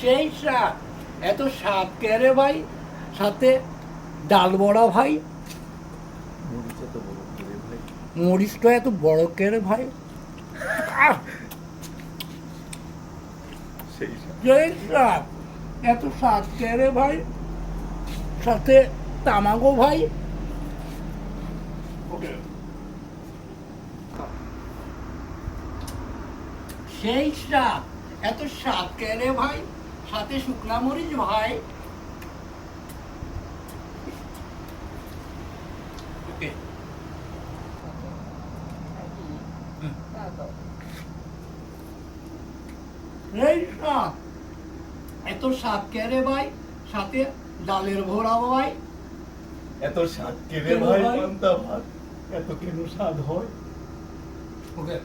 সেই স্বাদ এত স্বাদ কেরে ভাই? সাথে ডাল বড়া ভাই। মরিচটা এত বড় কেরে ভাই। সেই স্বাদ এত স্বাদ কেরে ভাই? সাথে তামাগো ভাই। সেই স্বাদ এত স্বাদ কেরে ভাই? সাথে শুকনা মরিচ ভাই। ওকে। এই স্বাদ এত স্বাদ কেরে ভাই? সাথে ডালের ভোড়া ভাই। এত স্বাদ কেনে কেন ভাই? ভাই? পান্তা ভাত। এত কেন স্বাদ হয়? ওকে।